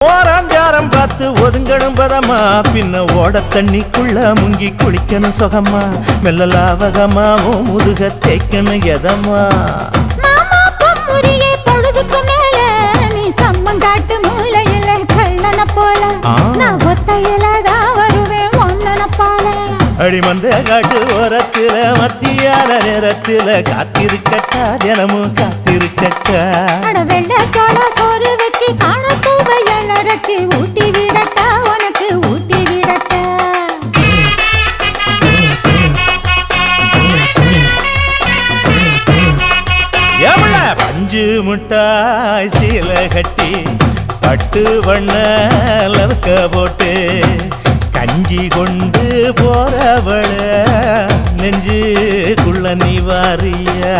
ஓராஞ்சாரம் பார்த்து ஒதுங்கணும் பதமா பின்ன ஓட தண்ணிக்குள்ள முங்கி குளிக்கணும் சுகமா மெல்ல லாவகமா ஓ முதுக தேய்க்கணும் எதமா அடிமந்த காட்டு ஓரத்துல மத்தியான நேரத்துல காத்திருக்கட்டா தினமும் காத்திருக்கட்டா. பூவையல் ஊட்டி விடட்டா உனக்கு ஊட்டி விடட்டா? பஞ்சு முட்டாய் சீல கட்டி பட்டு வண்ண லவக்க போட்டு கஞ்சி கொண்டு போறவள நெஞ்சுக்குள்ள நீ வாரியா?